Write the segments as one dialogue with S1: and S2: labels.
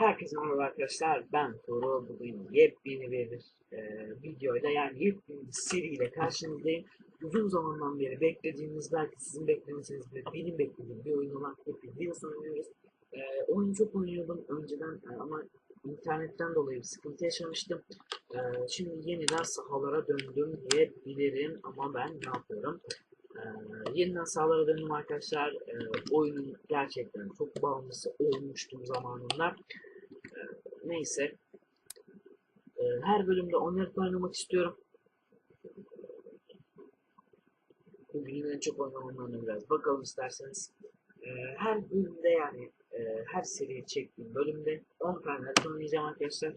S1: Herkese merhaba arkadaşlar. Ben Toro. Bugün yepyeni bir e, videoyla yani yepyeni bir seriyle karşınızdayım. Uzun zamandan beri beklediğimiz, belki sizin beklemeseniz bile benim beklediğim bir oyun olan Happy Wheels oynuyoruz. E, oyunu çok oynuyordum önceden e, ama internetten dolayı bir sıkıntı yaşamıştım. E, şimdi yeniden sahalara döndüm diyebilirim ama ben ne yapıyorum? Ee, yeniden sahalara döndüm arkadaşlar. Ee, oyunun gerçekten çok bağımlısı olmuştum zamanında. Neyse. Ee, her bölümde oynayarak oynamak istiyorum. Bugün en çok oynamamdan biraz bakalım isterseniz. Ee, her bölümde yani e, her seriye çektiğim bölümde 10 tane oynayacağım arkadaşlar.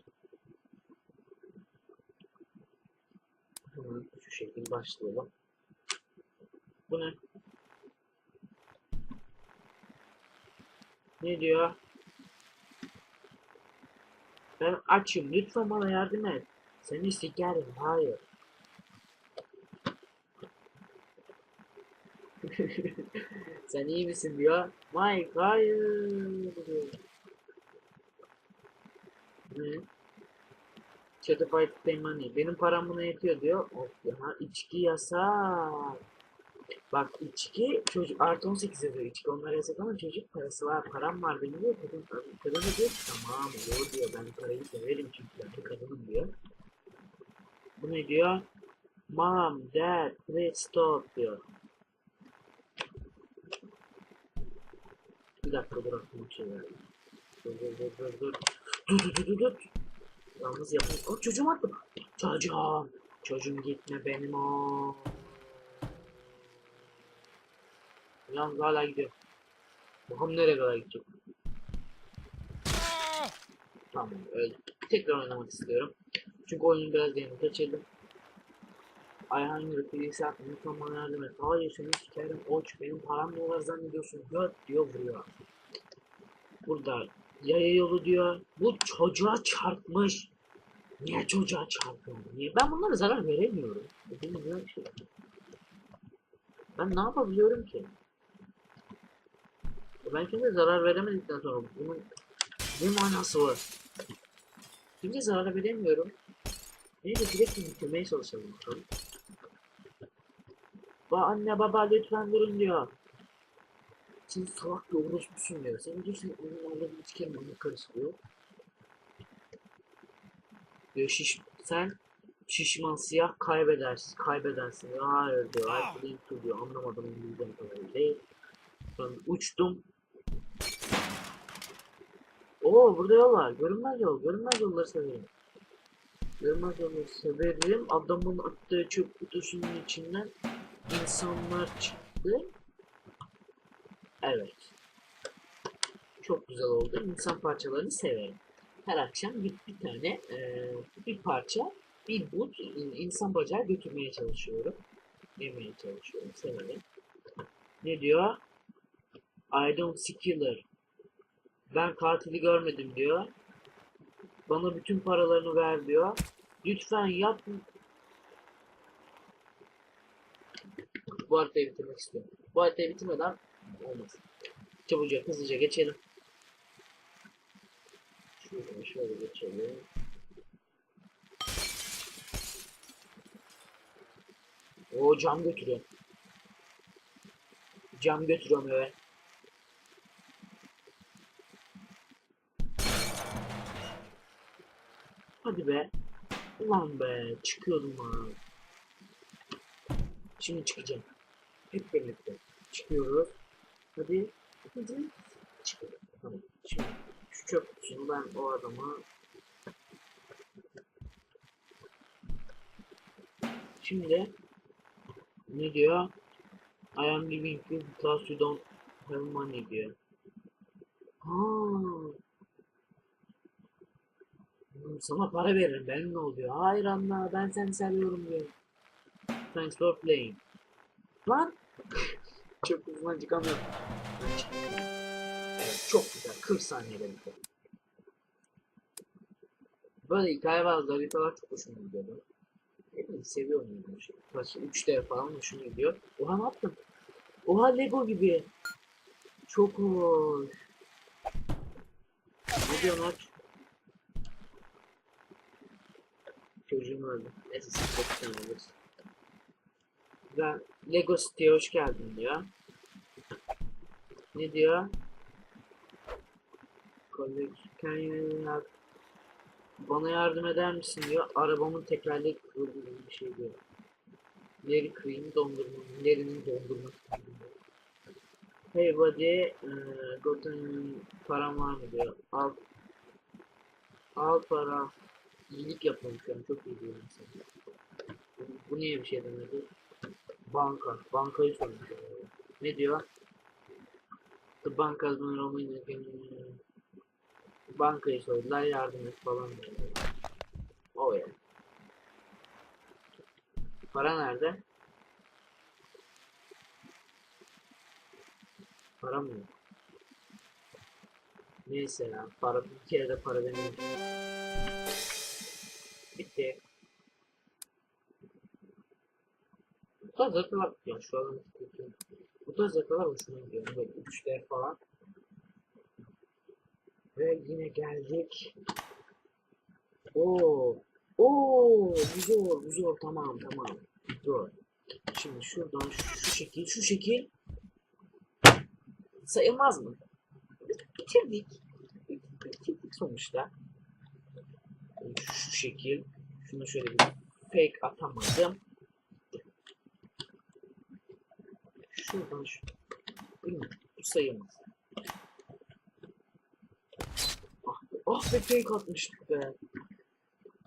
S1: Şu şekilde başlayalım. Bu ne? Ne diyor? Ben açım. Lütfen bana yardım et. Seni sikerim. Hayır. Sen iyi misin diyor. Mike hayır diyor. Ne? Certified pay money. Benim param buna yetiyor diyor. Of ya içki yasak. Bak içki çocuk artı 18 yazıyor içki onlar yasak ama çocuk parası var param var benim diyor kadın, kadın diyor ki tamam olur diyor ben parayı severim çünkü ben kadınım diyor. Bu ne diyor? Mom, dad, please stop diyor. Bir dakika dur aklıma şey geldi. Dur dur dur dur. Dur dur dur dur dur. Yalnız yapın. Oh çocuğum attım. Çocuğum. Çocuğum gitme benim o. Yalnız hala gidiyor. Bakalım nereye kadar gidecek. Tamam öyle. Tekrar oynamak istiyorum. Çünkü oyunu biraz yeni kaçırdım. Ayhan yürü birisi yaptı. Lütfen bana yardım et. Hayır seni sikerim. Oç benim param dolar zannediyorsun. Göt diyor vuruyor. Burada yaya yolu diyor. Bu çocuğa çarpmış. Niye çocuğa çarpıyor? Niye? Ben bunlara zarar veremiyorum. Şey. Ben ne yapabiliyorum ki? Ben kimseye zarar veremedikten sonra bunun ne manası var? Kimseye zarar veremiyorum. Neyse direkt bitirmeye çalışalım bakalım. Ba anne baba lütfen durun diyor. Sen salak bir orospusun diyor. Sen diyorsun onlarla bir hiç kendini karıştırıyor. Diyor şiş sen şişman siyah kaybedersin kaybedersin. Hayır diyor. To diyor. Anlamadım İngilizcem kadarıyla. Ben uçtum. Oo burada yol var. Görünmez yol. Görünmez yolları severim. Görünmez yolları severim. Adamın attığı çöp kutusunun içinden insanlar çıktı. Evet. Çok güzel oldu. İnsan parçalarını severim. Her akşam bir, bir tane eee, bir parça bir but insan bacağı götürmeye çalışıyorum. Yemeye çalışıyorum. Severim. Ne diyor? I don't see killer. Ben katili görmedim diyor. Bana bütün paralarını ver diyor. Lütfen yap. Bu haritayı bitirmek istiyorum. Bu haritayı bitirmeden olmaz. Çabucak hızlıca geçelim. Şöyle şöyle geçelim. O cam götürüyor. Cam götürüyorum eve. Hadi be. Ulan be. Çıkıyordum ha. Şimdi çıkacağım. Hep birlikte. Çıkıyoruz. Hadi. Hadi. Çıkıyoruz. Tamam. Şimdi şu çöp kutusunu ben o adama Şimdi ne diyor? I am giving you because you don't have money diyor. Ha. Sana para veririm benim ne oluyor? Hayır anla ben seni seviyorum diyor. Thanks for playing. Lan! çok hızlı çıkamıyorum. Çok güzel 40 saniyede bitti. Böyle hikaye bazı haritalar çok hoşuma gidiyor. Hepinizi seviyorum yani. Kaç 3D falan hoşuma gidiyor. Oha ne yaptım? Oha Lego gibi. Çok hoş. Ne diyorsun? Çocuğum öldü. Neyse de bir tane alırız. Ben Lego City'ye hoş geldin diyor. Ne diyor? Help? Bana yardım eder misin diyor. Arabamın tekerleği kırıldı gibi bir şey diyor. Leri kırayım dondurma. Lerinin dondurması. Hey buddy, uh, Gotham param var mı diyor. Al. Al para. İyilik şu an. Çok iyi diyorum sana. Bu, niye bir şey demedi? Banka. Bankayı sormuş. Ne diyor? The bank has been roaming again. Bankayı sordular yardım et falan. O ya. Para nerede? Para mı yok? Neyse ya. Para bir kere de para demeyeyim. Bitti. Bu tarz haritalar ya şu an kötü. Bu tarz haritalar hoşuma gidiyor. Böyle üçler falan. Ve yine geldik. Oo. Oo, bu zor. Tamam, tamam. Zor. Şimdi şuradan şu, şu şekil, şu şekil sayılmaz mı? Bitirdik. Bitirdik sonuçta. Şu şekil. Şunu şöyle bir fake atamadım. Şuradan şu. Bilmiyorum. Bu sayılmaz. Ah ah be fake atmıştık be.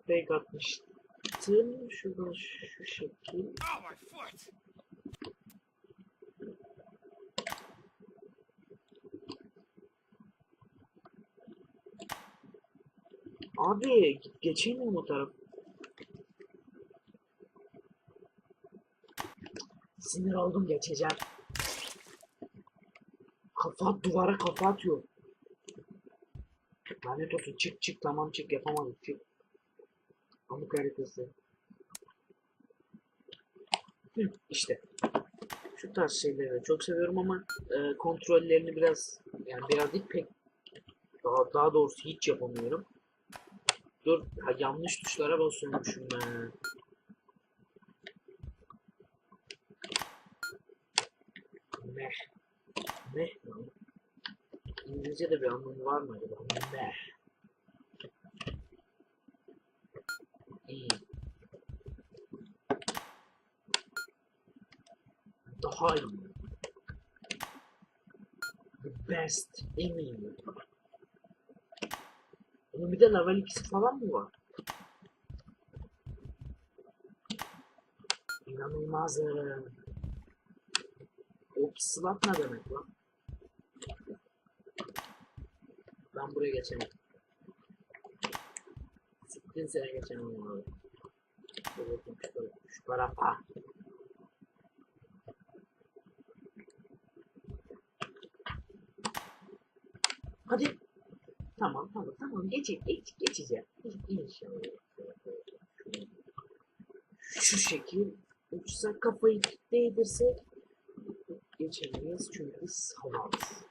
S1: Fake atmıştım. Şuradan şu şekil.
S2: Oh, my foot!
S1: Abi geçemiyorum o taraf. Sinir oldum geçeceğim. Kafa duvara kafa atıyor. Lanet olsun çık çık tamam çık yapamadık çık. Pamuk haritası. İşte. Şu tarz şeyleri çok seviyorum ama e, kontrollerini biraz yani biraz değil pek daha, daha doğrusu hiç yapamıyorum. Dur ha, yanlış tuşlara basıyormuşum ben. Meh. Meh mi? İngilizce'de bir anlamı var mı acaba? Meh. İyi. Daha iyi. The best. En iyi. Bunun bir de level 2'si falan mı var? İnanılmaz. ee. O slot ne demek lan? Ben buraya geçemem. Siktin sene geçemem abi. Şu tarafa. Hadi. Tamam tamam tamam geç geç geçeceğim. İnşallah. Şu şekil uçsa kafayı değdirsek geçemeyiz çünkü salaz.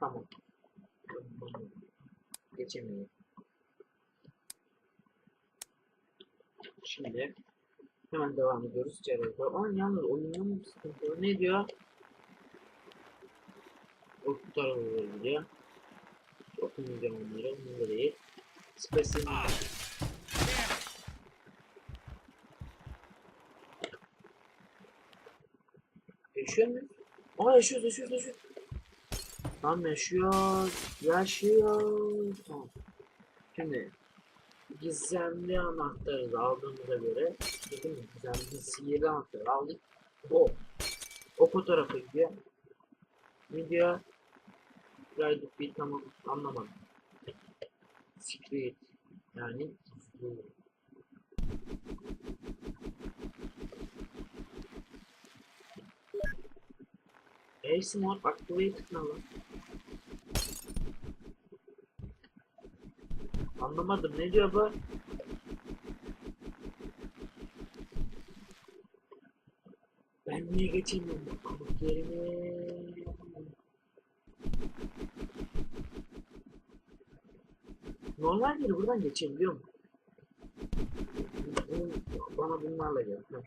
S1: Tamam. Geçemiyorum. Şimdi hemen devam ediyoruz. Çevrede. Ama yalnız oyunda mı sıkıntı? Ne diyor? O bu tarafa doğru gidiyor. Okumayacağım onları. Onları değil. Spesimen. Yaşıyor muyuz? Aa yaşıyoruz yaşıyoruz yaşıyoruz. Tamam yaşıyor. Yaşıyor. Tamam. Şimdi gizemli anahtarı da aldığımıza göre dedim mi gizemli sihirli anahtarı aldık. O. O fotoğrafa gidiyor. Video bir tamam anlamadım. Secret yani gizli. Ace mod activated ne lan? Anlamadım ne diyor bu? Ben niye geçemiyorum bu konuk yerine? Normal biri buradan geçebiliyor mu? Bunun- Bana bunlarla gel. Heh.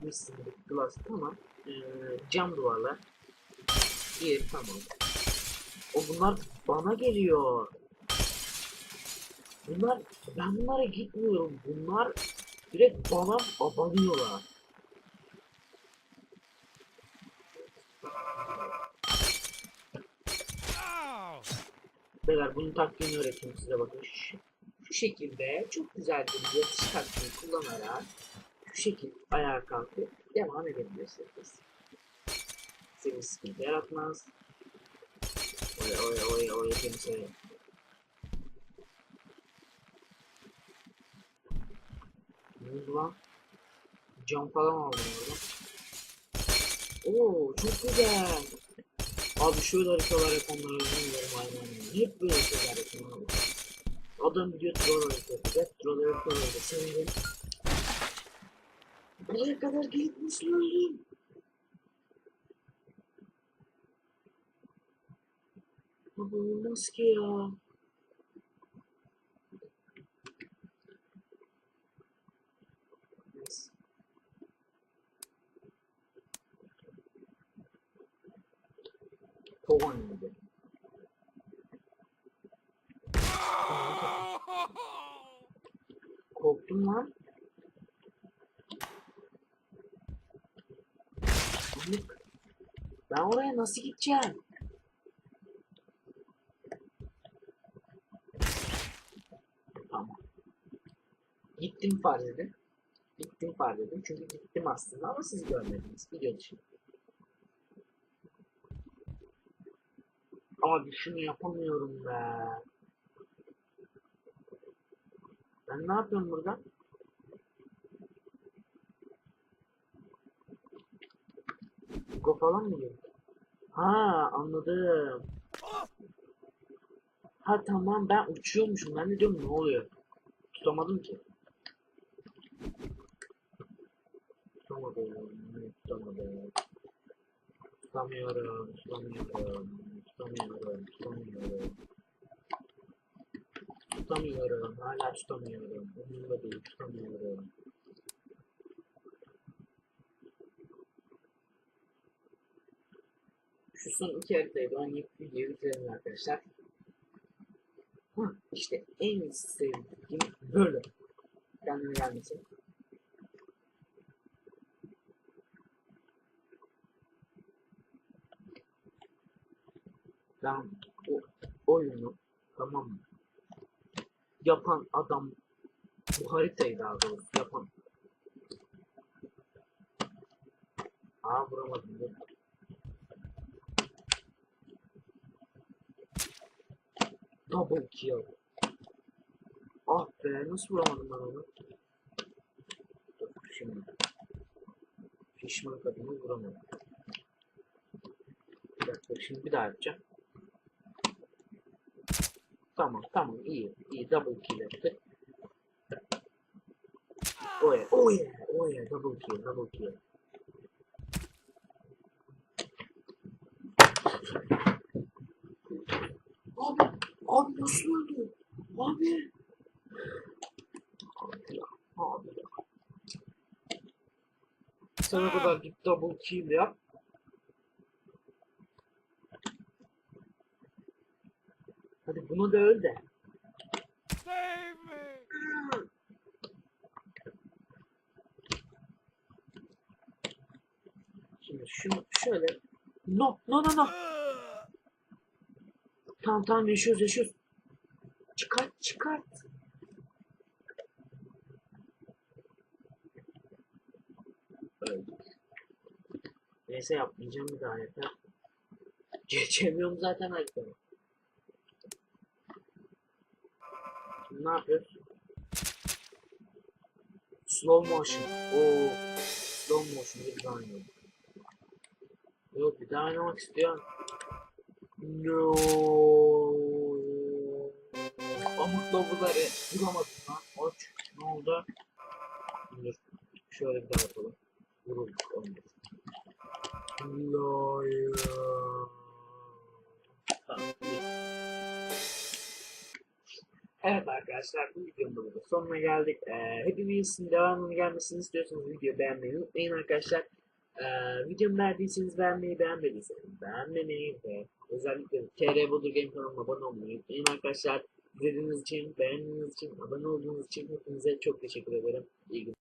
S1: Mr. Glass tamam. Ee, cam duvarlar. Bir tamam. O bunlar bana geliyor. Bunlar ben bunlara gitmiyorum. Bunlar direkt bana abanıyorlar. Beyler bunun taktiğini öğreteyim size bakın. Şu, şu şekilde çok güzel bir yatış taktiği kullanarak şu şekilde ayağa kalkıp devam edebilirsiniz. Seni sıkıntı yaratmaz. Oya oya oya oya kimse. Ne? Cam falan aldım orada. Oo çok güzel. Abi şöyle haritalar yapanlara bilmiyorum hayvanım. Hep böyle şeyler yapıyorlar. Adam diyor troll harita yapacak. Troll harita yapacak. Sevindim. Buraya kadar gelip nasıl öldüm? Abi olmaz ki ya. Kovan gibi. Korktum lan. Ben oraya nasıl gideceğim? Tamam. Gittim farz edin. Gittim farz edin. Çünkü gittim aslında ama siz görmediniz. Video Abi şunu yapamıyorum be. Ben ne yapıyorum burada? Go falan mı diyor? Ha anladım. Ha tamam ben uçuyormuşum. Ben de diyorum ne oluyor? Tutamadım ki. Tutamadım. Tutamadım. Tutamıyorum. Tutamıyorum. Tutamıyorum. Tutamıyorum. Tutamıyorum. Hala tutamıyorum. Umurumda değil. Tutamıyorum. Şu son iki haritayı da oynayıp videoyu arkadaşlar. Hı, işte en sevdiğim böyle. Kendine gelmesin. Ben o oyunu tamam mı? Yapan adam bu haritayı daha doğrusu yapan. Aa vuramadım dur. Double kill. Ah be nasıl vuramadım ben onu? Dur şimdi. Fishman kadını vuramadım. Bir dakika şimdi bir daha yapacağım. Tamam tamam iyi iyi double kill yaptık. Oh yeah, oh yeah, oh yeah, double kill, double kill. Abi, abi nasıl öldü? Abi. Abi ya, abi ya. Sana kadar git double kill yap. Hadi bunu da öl de.
S2: Save me!
S1: Şimdi şunu şöyle. No, no, no, no. Tamam tamam yaşıyoruz yaşıyoruz. Çıkart çıkart. Öldük. Neyse yapmayacağım bir daha yeter. Geçemiyorum zaten haritanı. Ne yapıyoruz? Slow motion. Oo. Slow motion daha oynayalım. Yok bir daha oynamak istiyorum. No. Pamuk lobuları vuramadım lan. Aç. Ne oldu? Dur. Şöyle bir daha yapalım. Vurulduk. Olmadı. Ya. Tamam. Evet arkadaşlar bu videonun da burada sonuna geldik. Ee, hepimizin devamını gelmesini istiyorsanız videoyu beğenmeyi unutmayın arkadaşlar. Ee, videomu beğendiyseniz beğenmeyi beğenmediyseniz beğenmemeyi ve özellikle TR Bodur Game kanalına abone olmayı unutmayın arkadaşlar. İzlediğiniz için, beğendiğiniz için, abone olduğunuz için hepinize çok teşekkür ederim. İyi günler.